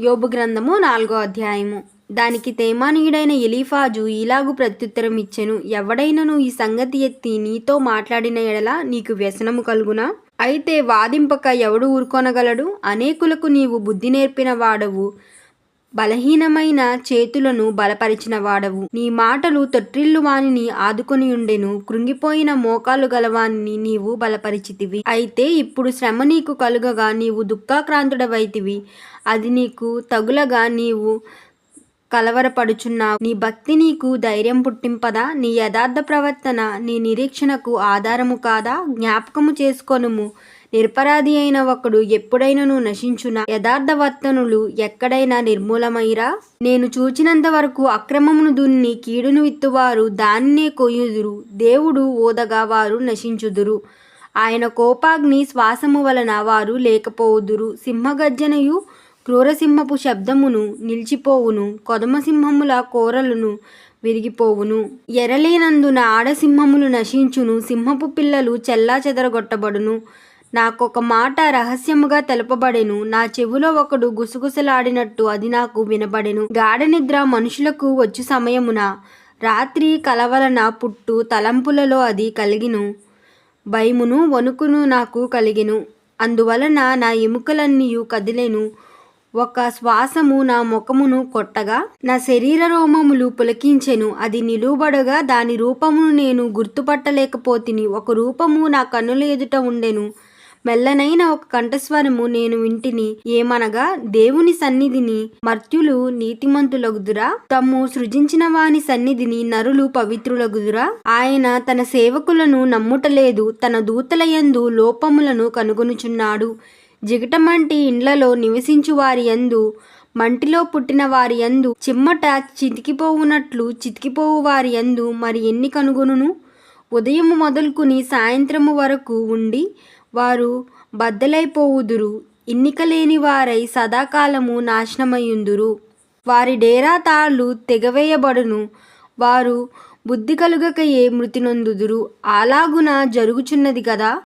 యోబు గ్రంథము నాలుగో అధ్యాయము. దానికి తేమానీయుడైన ఎలీఫాజు ఇలాగు ప్రత్యుత్తరం ఇచ్చెను. ఎవడైనను ఈ సంగతి ఎత్తి నీతో మాట్లాడిన ఎడల నీకు వ్యసనము కలుగునా? అయితే వాదింపక ఎవడు ఊరుకొనగలడు? అనేకులకు నీవు బుద్ధి నేర్పిన వాడవు. బలహీనమైన చేతులను బలపరిచిన వాడవు. నీ మాటలు తొట్టిల్లు వానిని ఆదుకొనియుండెను కృంగిపోయిన మోకాలు గలవానిని నీవు బలపరిచితివి. అయితే ఇప్పుడు శ్రమ నీకు కలుగగా నీవు దుఃఖాక్రాంతుడవైతివి. అది నీకు తగులగా నీవు కలవరపడుచున్నావు. నీ భక్తి నీకు ధైర్యం పుట్టింపదా? నీ యథార్థ ప్రవర్తన నీ నిరీక్షణకు ఆధారము కాదా? జ్ఞాపకము చేసుకొనుము. నిరపరాధి అయిన ఒకడు ఎప్పుడైనను నశించున? యథార్థవర్తనులు ఎక్కడైనా నిర్మూలమైరా నేను చూచినంత వరకు అక్రమమును దున్ని కీడును విత్తువారు దాన్నే కొయ్యుదురు. దేవుడు ఓదగా వారు నశించుదురు. ఆయన కోపాగ్ని శ్వాసము వలన వారు లేకపోవుదురు. సింహగర్జనయు క్రూరసింహపు శబ్దమును నిలిచిపోవును. కొదమసింహముల కోరలను విరిగిపోవును. ఎరలేనందున ఆడసింహములు నశించును. సింహపు పిల్లలు చెల్లా చెదరగొట్టబడును నాకొక మాట రహస్యముగా తెలపబడెను. నా చెవులో ఒకడు గుసగుసలాడినట్టు అది నాకు వినబడెను. గాఢ నిద్ర మనుషులకు వచ్చు సమయమున రాత్రి కలవలన పుట్టు తలంపులలో అది కలిగిను. భయమును వణుకును నాకు కలిగెను. అందువలన నా ఎముకలన్నీయు కదిలేను. ఒక శ్వాసము నా ముఖమును కొట్టగా నా శరీర రోమములు పులకించెను. అది నిలువబడగా దాని రూపమును నేను గుర్తుపట్టలేకపోతిని. ఒక రూపము నా కన్నుల ఎదుట ఉండెను. మెల్లనైన ఒక కంఠస్వరము నేను వింటిని. ఏమనగా దేవుని సన్నిధిని మర్త్యులు నీతిమంతులగుదురా? తమ్ము సృజించిన వాని సన్నిధిని నరులు పవిత్రులగుదురా? ఆయన తన సేవకులను నమ్ముటలేదు తన దూతలయందు లోపములను కనుగొనుచున్నాడు. జిగటమంటి ఇండ్లలో నివసించు వారి యందు మంటిలో పుట్టిన వారి యందు చిమ్మట చితికిపోవునట్లు చితికిపోవు వారి యందు మరి ఎన్ని కనుగొనును? ఉదయము మొదలుకుని సాయంత్రము వరకు ఉండి వారు బద్దలైపోవుదురు. ఎన్నికలేని వారై సదాకాలము నాశనమయ్యుందురు. వారి డేరా తాళ్ళు తెగవేయబడును. వారు బుద్ధి కలుగకయే మృతి నొందుదురు. అలాగున జరుగుచున్నది కదా